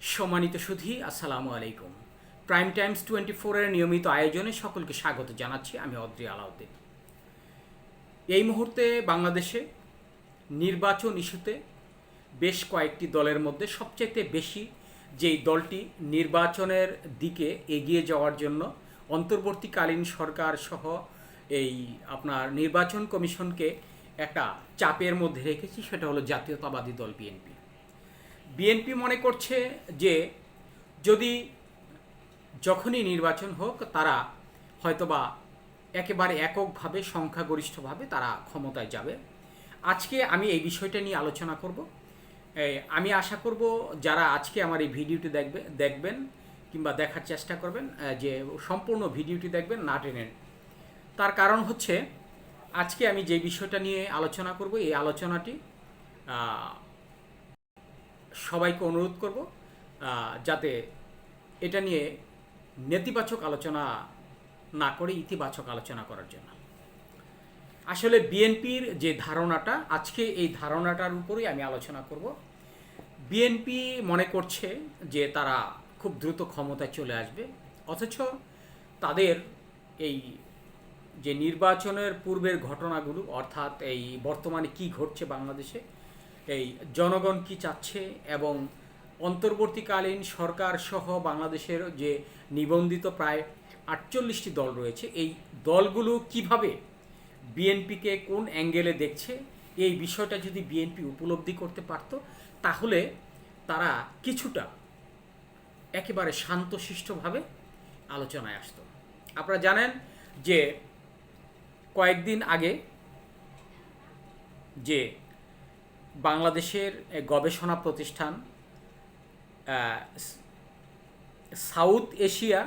সম্মানিত সুধী, আসসালামু আলাইকুম। প্রাইম টাইমস টোয়েন্টি ফোরের নিয়মিত আয়োজনে সকলকে স্বাগত জানাচ্ছি আমি অদ্রি আলাউদ্দিন। এই মুহূর্তে বাংলাদেশে নির্বাচন ইস্যুতে বেশ কয়েকটি দলের মধ্যে সবচাইতে বেশি যেই দলটি নির্বাচনের দিকে এগিয়ে যাওয়ার জন্য অন্তর্বর্তীকালীন সরকার সহ এই আপনার নির্বাচন কমিশনকে একটা চাপের মধ্যে রেখেছি, সেটা হলো জাতীয়তাবাদী দল বিএনপি। বিএনপি মনে করছে যে যদি যখনই নির্বাচন হোক, তারা হয়তোবা একেবারে এককভাবে, সংখ্যাগরিষ্ঠভাবে তারা ক্ষমতায় যাবে। আজকে আমি এই বিষয়টা নিয়ে আলোচনা করব। আমি আশা করব যারা আজকে আমার এই ভিডিওটি দেখবে, দেখবেন কিংবা দেখার চেষ্টা করবেন যে সম্পূর্ণ ভিডিওটি দেখবেন, না টেনেন তার কারণ হচ্ছে, আজকে আমি যে বিষয়টা নিয়ে আলোচনা করব, এই আলোচনাটি সবাইকে অনুরোধ করব যাতে এটা নিয়ে নেতিবাচক আলোচনা না করে ইতিবাচক আলোচনা করার জন্য। আসলে বিএনপির যে ধারণাটা, আজকে এই ধারণাটার উপরেই আমি আলোচনা করব। বিএনপি মনে করছে যে তারা খুব দ্রুত ক্ষমতায় চলে আসবে, অথচ তাদের এই যে নির্বাচনের পূর্বের ঘটনাগুলো, অর্থাৎ এই বর্তমানে কি ঘটছে বাংলাদেশে এই জনগণ কি চাচ্ছে এবং অন্তর্বর্তীকালীন সরকার সহ বাংলাদেশের যে নিবন্ধিত প্রায় আটচল্লিশটি দল রয়েছে, এই দলগুলো কীভাবে বিএনপিকে কোন অ্যাঙ্গেলে দেখছে? এই বিষয়টা যদি বিএনপি উপলব্ধি করতে পারত, তাহলে তারা কিছুটা একেবারে শান্তশিষ্টভাবে আলোচনায় আসতো। আপনারা জানেন যে কয়েকদিন আগে যে বাংলাদেশের গবেষণা প্রতিষ্ঠান সাউথ এশিয়া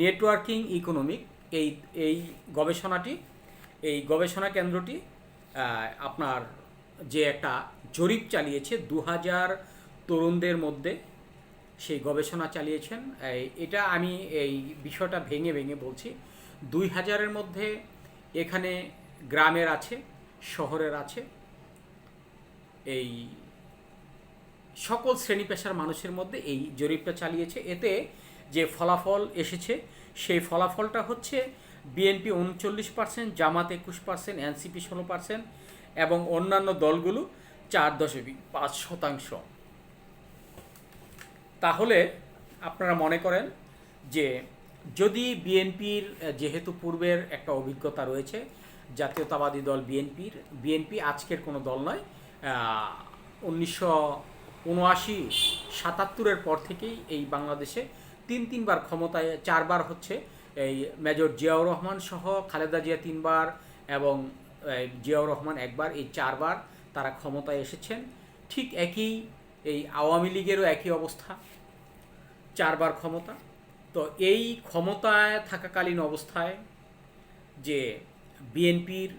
নেটওয়ার্কিং ইকোনমিক এই এই গবেষণাটি, এই গবেষণা কেন্দ্রটি আপনার যে একটা জরিপ চালিয়েছে দু হাজার তরুণদের মধ্যে সেই গবেষণা চালিয়েছেন। এটা আমি এই বিষয়টা ভেঙে ভেঙে বলছি। দুই হাজারের মধ্যে এখানে গ্রামের আছে, শহরের আছে। এই সকল শ্রেণি পেশার মানুষের মধ্যে এই জরিপটা চালিয়েছে। এতে যে ফলাফল এসেছে, সেই ফলাফলটা হচ্ছে বিএনপি উনচল্লিশ পার্সেন্ট জামাত একুশ পার্সেন্ট এনসিপি ষোলো পার্সেন্ট এবং অন্যান্য দলগুলো চার দশমিক পাঁচ শতাংশ। তাহলে আপনারা মনে করেন যে যদি বিএনপির যেহেতু পূর্বের একটা অভিজ্ঞতা রয়েছে, জাতীয়তাবাদী দল বিএনপির বিএনপি আজকের কোনো দল নয় উনিশশো উনআশি সাতাত্তরের পর থেকেই এই বাংলাদেশে তিন তিনবার ক্ষমতায়, চারবার হচ্ছে এই মেজর জিয়াউর রহমান সহ খালেদা জিয়া তিনবার এবং জিয়াউর রহমান একবার, এই চারবার তারা ক্ষমতায় এসেছেন। ঠিক একই এই আওয়ামী লীগেরও একই অবস্থা, চারবার ক্ষমতা। তো এই ক্ষমতায় থাকাকালীন অবস্থায় যে বিএনপির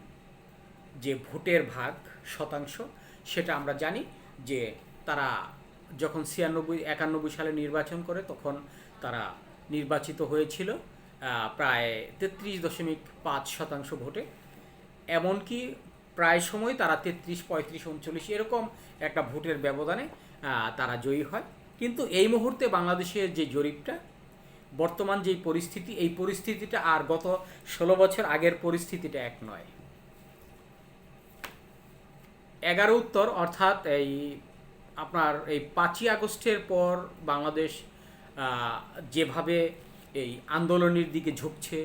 যে ভোটের ভাগ শতাংশ সেটা আমরা জানি যে তারা যখন ছিয়ানব্বই, একানব্বই সালে নির্বাচন করে তখন তারা নির্বাচিত হয়েছিল প্রায় তেত্রিশ দশমিক পাঁচ শতাংশ ভোটে। এমনকি প্রায় সময় তারা তেত্রিশ, পঁয়ত্রিশ, উনচল্লিশ এরকম একটা ভোটের ব্যবধানে তারা জয়ী হয়। কিন্তু এই মুহূর্তে বাংলাদেশের যে জরিপটা, বর্তমান যে পরিস্থিতি, এই পরিস্থিতিটা আর গত ষোলো বছর আগের পরিস্থিতিটা এক নয়। এগারো উত্তর, অর্থাৎ এই আপনার এই পাঁচই আগস্টের পর বাংলাদেশ যেভাবে এই আন্দোলনের দিকে ঝুঁকছে,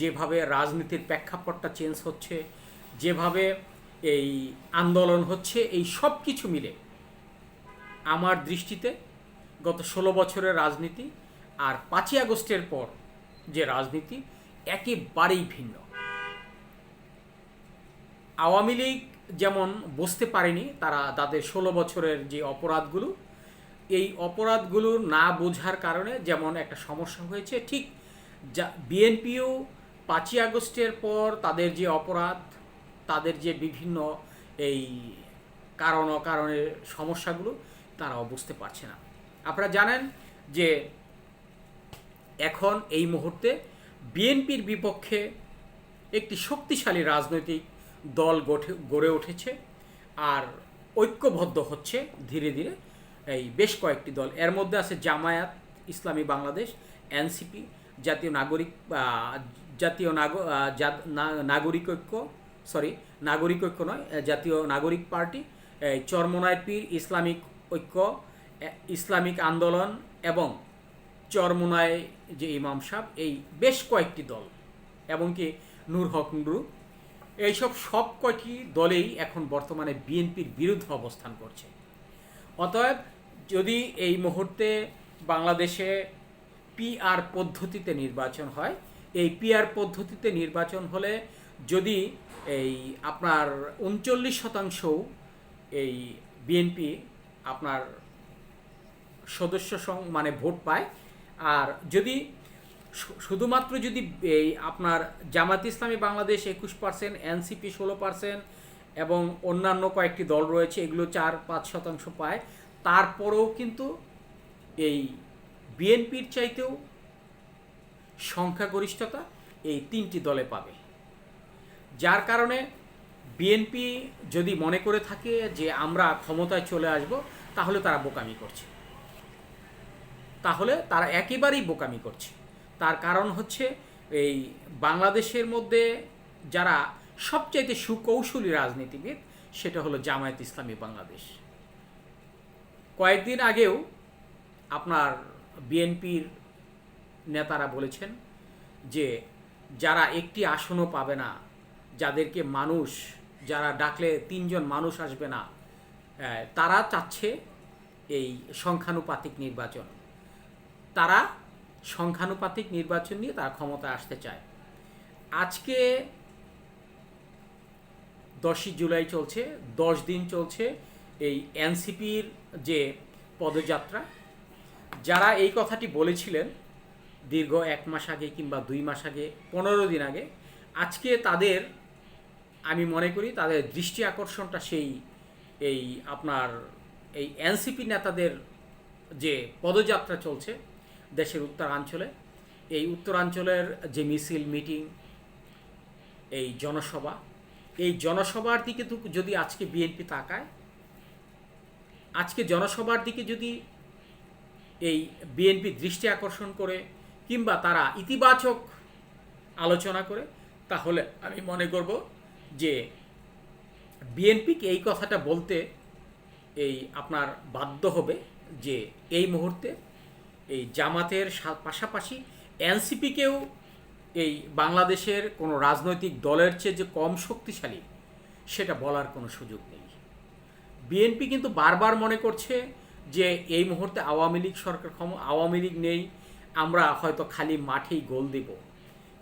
যেভাবে রাজনীতির প্রেক্ষাপটটা চেঞ্জ হচ্ছে, যেভাবে এই আন্দোলন হচ্ছে, এই সব কিছু মিলে আমার দৃষ্টিতে গত ষোলো বছরের রাজনীতি আর পাঁচই আগস্টের পর যে রাজনীতি একেবারেই ভিন্ন। আওয়ামী লীগ যেমন বুঝতে পারেনি তারা তাদের ষোলো বছরের যে অপরাধগুলো, এই অপরাধগুলো না বোঝার কারণে যেমন একটা সমস্যা হয়েছে, ঠিক যা বিএনপিও পাঁচই আগস্টের পর তাদের যে অপরাধ, তাদের যে বিভিন্ন এই কারণ অকারণের সমস্যাগুলো তারাও বুঝতে পারছে না। আপনারা জানেন যে এখন এই মুহূর্তে বিএনপির বিপক্ষে একটি শক্তিশালী রাজনৈতিক দল গড়ে উঠেছে আর ঐক্যবদ্ধ হচ্ছে ধীরে ধীরে এই বেশ কয়েকটি দল। এর মধ্যে আছে জামায়াত, ইসলামী বাংলাদেশ, এনসিপি, জাতীয় নাগরিক জাতীয় নাগরিক ঐক্য, সরি, নাগরিক ঐক্য নয় জাতীয় নাগরিক পার্টি এই চরমনায় পীর, ইসলামিক ঐক্য ইসলামিক আন্দোলন এবং চরমোনায় যে ইমাম সাহেব, এই বেশ কয়েকটি দল এবং কি নূর হক নুরু এইসব সব কয়টি দলেই এখন বর্তমানে বিএনপির বিরুদ্ধে অবস্থান করছে। অতএব যদি এই মুহূর্তে বাংলাদেশে পিআর পদ্ধতিতে নির্বাচন হয়, এই পিআর পদ্ধতিতে নির্বাচন হলে যদি এই আপনার উনচল্লিশ শতাংশ এই বিএনপি আপনার সদস্য মানে ভোট পায়, আর যদি শুধুমাত্র যদি এই আপনার জামাত ইসলামী বাংলাদেশ একুশ পার্সেন্ট, এনসিপি ষোলো পার্সেন্ট এবং অন্যান্য কয়েকটি দল রয়েছে, এগুলো চার পাঁচ শতাংশ পায়, তারপরেও কিন্তু এই বিএনপির চাইতেও সংখ্যাগরিষ্ঠতা এই তিনটি দলে পাবে। যার কারণে বিএনপি যদি মনে করে থাকে যে আমরা ক্ষমতায় চলে আসব, তাহলে তারা বোকামি করছে। তাহলে তারা একেবারেই বোকামি করছে। তার কারণ হচ্ছে এই বাংলাদেশের মধ্যে যারা সবচাইতে সুকৌশলী রাজনীতিবিদ, সেটা হলো জামায়াত ইসলামী বাংলাদেশ। কয়েকদিন আগেও আপনার বিএনপির নেতারা বলেছেন যে যারা একটি আসনও পাবে না, যাদেরকে মানুষ, যারা ডাকলে তিনজন মানুষ আসবে না তারা চাচ্ছে এই সংখ্যানুপাতিক নির্বাচন। তারা সংখ্যানুপাতিক নির্বাচন নিয়ে তারা ক্ষমতায় আসতে চায়। আজকে দশই জুলাই চলছে, দশ দিন চলছে এই এনসিপির যে পদযাত্রা। যারা এই কথাটি বলেছিলেন দীর্ঘ এক মাস আগে কিংবা দুই মাস আগে, পনেরো দিন আগে, আজকে তাদের, আমি মনে করি তাদের দৃষ্টি আকর্ষণটা সেই, এই আপনার এই এনসিপি নেতাদের যে পদযাত্রা চলছে দেশের উত্তরাঞ্চলে। এই উত্তরাঞ্চলের যে মিছিল, মিটিং, এই জনসভা, এই জনসভার দিকে যদি আজকে বিএনপি তাকায়, আজকে জনসভার দিকে যদি এই বিএনপি দৃষ্টি আকর্ষণ করে কিংবা তারা ইতিবাচক আলোচনা করে, তাহলে আমি মনে করব যে বিএনপিকে এই কথাটা বলতে এই আপনার বাধ্য হবে যে এই মুহূর্তে এই জামাতের পাশাপাশি এনসিপিকেও এই বাংলাদেশের কোনো রাজনৈতিক দলের চেয়ে যে কম শক্তিশালী, সেটা বলার কোনো সুযোগ নেই। বিএনপি কিন্তু বারবার মনে করছে যে এই মুহূর্তে আওয়ামী লীগ সরকার ক্ষম আওয়ামী লীগ নেই, আমরা হয়তো খালি মাঠেই গোল দেব।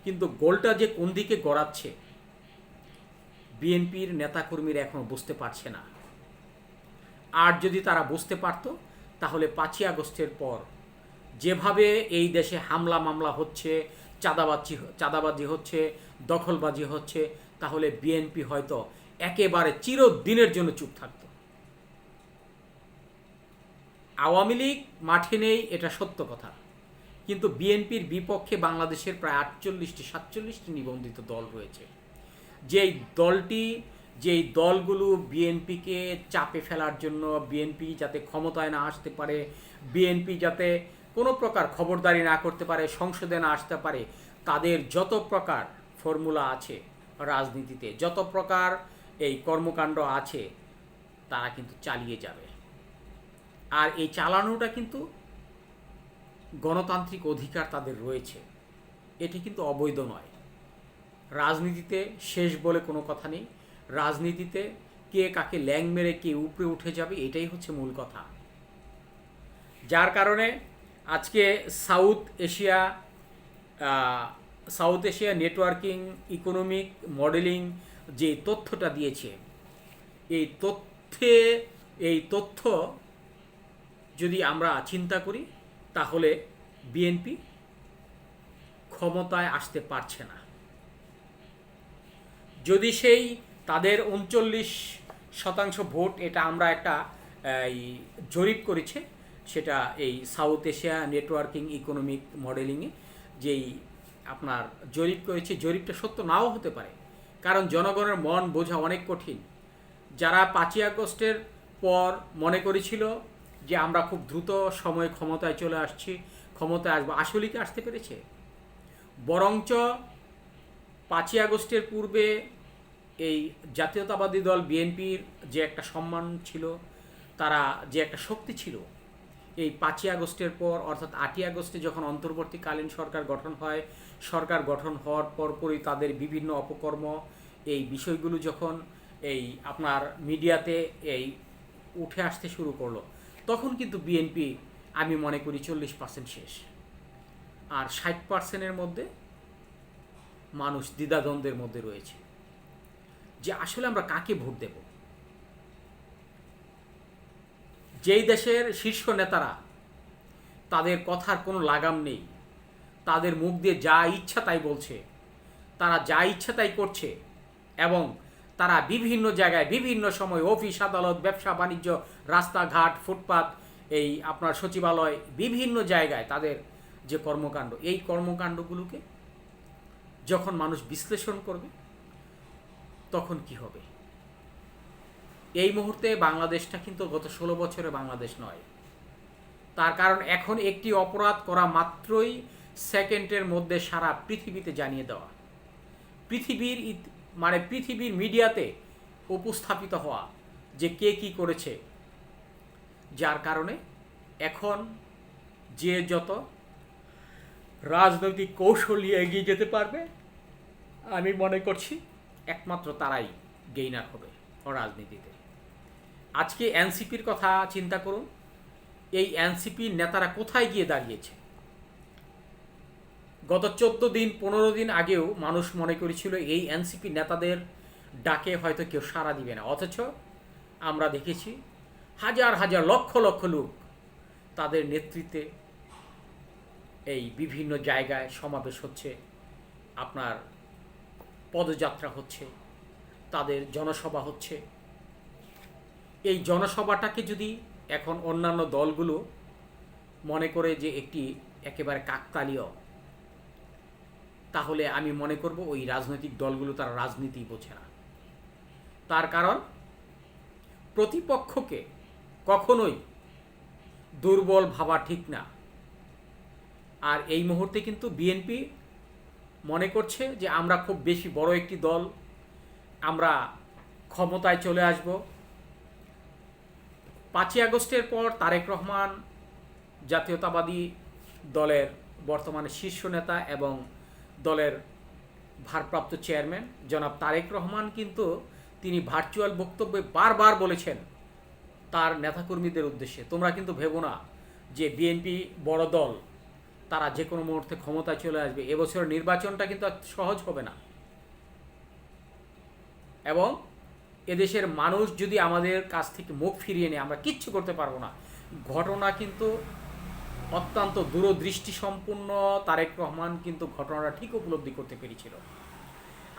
কিন্তু গোলটা যে কোন দিকে গড়াচ্ছে, বিএনপির নেতাকর্মীরা এখনও বুঝতে পারছে না। আর যদি তারা বুঝতে পারত, তাহলে পাঁচই আগস্টের পর যেভাবে এই দেশে হামলা মামলা হচ্ছে, চাঁদাবাজি চাঁদাবাজি হচ্ছে, দখলবাজি হচ্ছে, তাহলে বিএনপি হয়তো একেবারে চিরদিনের জন্য চুপ থাকতো। আওয়ামী লীগ মাঠে নেই, এটা সত্য কথা। কিন্তু বিএনপির বিপক্ষে বাংলাদেশের প্রায় আটচল্লিশটি, সাতচল্লিশটি নিবন্ধিত দল রয়েছে। যেই দলটি, যেই দলগুলো বিএনপিকে চাপে ফেলার জন্য বিএনপি যাতে ক্ষমতায় না আসতে পারে বিএনপি যাতে কোনো প্রকার খবরদারি না করতে পারে, সংসদে না আসতে পারে, তাদের যত প্রকার ফর্মুলা আছে রাজনীতিতে, যত প্রকার এই কর্মকাণ্ড আছে, তারা কিন্তু চালিয়ে যাবে। আর এই চালানোটা কিন্তু গণতান্ত্রিক অধিকার তাদের রয়েছে। এটি কিন্তু অবৈধ নয়। রাজনীতিতে শেষ বলে কোনো কথা নেই। রাজনীতিতে কে কাকে ল্যাং মেরে কে উপরে উঠে যাবে, এটাই হচ্ছে মূল কথা। যার কারণে আজকে South Asia South Asia networking economic modelling যে তথ্যটা দিয়েছে এই তথ্যে এই তথ্য যদি আমরা চিন্তা করি তাহলে বিএনপি ক্ষমতায় আসতে পারছে না। যদি সেই তাদের উনচল্লিশ শতাংশ ভোট এটা আমরা একটা এই, জরিপ করেছে সেটা এই সাউথ এশিয়া নেটওয়ার্কিং ইকোনমিক মডেলিংয়ে যেই আপনার জরিপ করেছে জরিপটা সত্য নাও হতে পারে। কারণ জনগণের মন বোঝা অনেক কঠিন। যারা পাঁচই আগস্টের পর মনে করেছিল যে আমরা খুব দ্রুত সময়ে ক্ষমতায় চলে আসছি, ক্ষমতায় আসব আসলে কি আসতে পেরেছে? বরঞ্চ পাঁচই আগস্টের পূর্বে এই জাতীয়তাবাদী দল বিএনপির যে একটা সম্মান ছিল, তারা যে একটা শক্তি ছিল এই পাঁচই আগস্টের পর, অর্থাৎ আটই আগস্টে যখন অন্তর্বর্তীকালীন সরকার গঠন হয়, সরকার গঠন হওয়ার পরপরই তাদের বিভিন্ন অপকর্ম, এই বিষয়গুলো যখন এই আপনার মিডিয়াতে এই উঠে আসতে শুরু করল, তখন কিন্তু বিএনপি আমি মনে করি চল্লিশ পার্সেন্ট শেষ। আর ষাট পার্সেন্টের মধ্যে মানুষ দ্বিধাদ্বন্দ্বের মধ্যে রয়েছে। যে আসলে আমরা কাকে ভোট দেব? যেই দেশের শীর্ষ নেতারা, তাদের কথার কোনো লাগাম নেই। তাদের মুখ দিয়ে যা ইচ্ছা তাই বলছে। তারা যা ইচ্ছা তাই করছে এবং তারা বিভিন্ন জায়গায়, বিভিন্ন সময় অফিস, আদালত, ব্যবসা, বাণিজ্য, রাস্তাঘাট, ফুটপাত, এই আপনার সচিবালয়, বিভিন্ন জায়গায় তাদের যে কর্মকাণ্ড, এই কর্মকাণ্ডগুলোকে যখন মানুষ বিশ্লেষণ করবে, তখন কি হবে? এই মুহূর্তে বাংলাদেশটা কিন্তু গত ষোলো বছরে বাংলাদেশ নয়। তার কারণ এখন একটি অপরাধ করা মাত্রই সেকেন্ডের মধ্যে সারা পৃথিবীতে জানিয়ে দেওয়া। পৃথিবীর মানে পৃথিবীর মিডিয়াতে উপস্থাপিত হওয়া যে কে কি করেছে, যার কারণে এখন যে যত রাজনৈতিক কৌশল নিয়ে এগিয়ে যেতে পারবে, আমি মনে করছি একমাত্র তারাই গেইনার হবে রাজনীতিতে আজকে এনসিপির কথা চিন্তা করুন। এই এনসিপির নেতারা কোথায় গিয়ে দাঁড়িয়েছে? গত চোদ্দ দিন, পনেরো দিন আগেও মানুষ মনে করেছিল এই এনসিপি নেতাদের ডাকে হয়তো কেউ সাড়া দিবে না। অথচ আমরা দেখেছি হাজার হাজার লক্ষ লক্ষ লোক তাদের নেতৃত্বে এই বিভিন্ন জায়গায় সমাবেশ হচ্ছে, আপনার পদযাত্রা হচ্ছে, তাদের জনসভা হচ্ছে। এই জনসভাটাকে যদি এখন অন্যান্য দলগুলো মনে করে যে একটি একেবারে কাকতালীয়, তাহলে আমি মনে করব ওই রাজনৈতিক দলগুলো তারা রাজনীতি বোঝে না। তার কারণ, প্রতিপক্ষকে কখনোই দুর্বল ভাবা ঠিক না। আর এই মুহূর্তে কিন্তু বিএনপি মনে করছে যে আমরা খুব বেশি বড় একটি দল, আমরা ক্ষমতায় চলে আসব। পাঁচই আগস্টের পর তারেক রহমান জাতীয়তাবাদী দলের বর্তমানে শীর্ষ নেতা এবং দলের ভারপ্রাপ্ত চেয়ারম্যান জনাব তারেক রহমান কিন্তু তিনি ভার্চুয়াল বক্তব্যে বারবার বলেছেন তার নেতাকর্মীদের উদ্দেশ্যে। তোমরা কিন্তু ভেবো না যে বিএনপি বড় দল, তারা যে কোনো মুহূর্তে ক্ষমতায় চলে আসবে। এবছর নির্বাচনটা কিন্তু সহজ হবে না। এবং এদেশের মানুষ যদি আমাদের কাছ থেকে মুখ ফিরিয়ে নেয়, আমরা কিচ্ছু করতে পারব না। ঘটনা কিন্তু অত্যন্ত দূরদৃষ্টি সম্পূর্ণ তারেক রহমান কিন্তু ঘটনাটা ঠিক উপলব্ধি করতে পেরেছিল।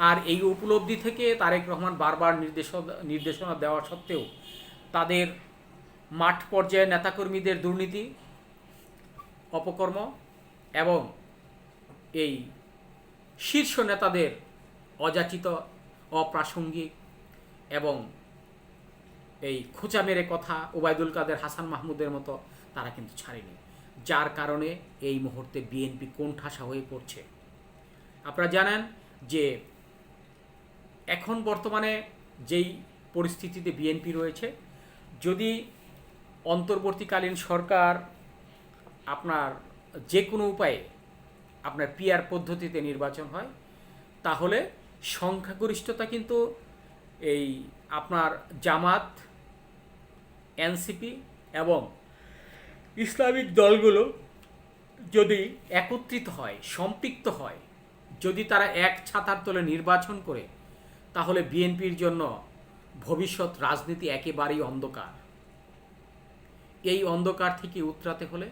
আর এই উপলব্ধি থেকে তারেক রহমান বারবার নির্দেশ নির্দেশনা দেওয়া সত্ত্বেও তাদের মাঠ পর্যায়ে নেতাকর্মীদের দুর্নীতি, অপকর্ম এবং এই শীর্ষ নেতাদের অযাচিত, অপ্রাসঙ্গিক এবং এই খোঁচা মেরে কথা ওবায়দুল কাদের হাসান মাহমুদের মতো তারা কিন্তু ছাড়েনি। যার কারণে এই মুহূর্তে বিএনপি কোণঠাসা হয়ে পড়ছে। আপনারা জানেন যে এখন বর্তমানে যেই পরিস্থিতিতে বিএনপি রয়েছে, যদি অন্তর্বর্তীকালীন সরকার আপনার যে কোনো উপায়ে আপনার পিআর পদ্ধতিতে নির্বাচন হয়, তাহলে সংখ্যাগরিষ্ঠতা কিন্তু এই আপনার জামাত, এনসিপি এবং ইসলামিক দলগুলো যদি একত্রিত হয়, সম্পৃক্ত হয়, যদি তারা এক ছাতার তলে নির্বাচন করে, তাহলে বিএনপির জন্য ভবিষ্যৎ রাজনীতি একেবারেই অন্ধকার। এই অন্ধকার থেকে উতরাতে হলে,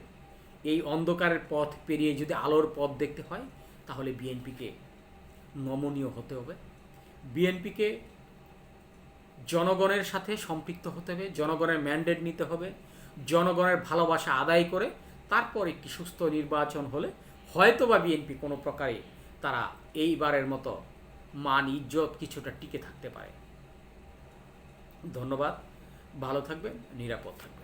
এই অন্ধকারের পথ পেরিয়ে যদি আলোর পথ দেখতে হয়, তাহলে বিএনপিকে নমনীয় হতে হবে। বিএনপিকে জনগণের সাথে সম্পৃক্ত হতে হবে, জনগণের ম্যান্ডেট নিতে হবে, জনগণের ভালোবাসা আদায় করে তারপর একটি সুস্থ নির্বাচন হলে হয়তো বা বিএনপি কোনো প্রকারে তারা এইবারের মতো মান, ইজ্জত কিছুটা টিকে থাকতে পারে। ধন্যবাদ, ভালো থাকবেন, নিরাপদ থাকবেন।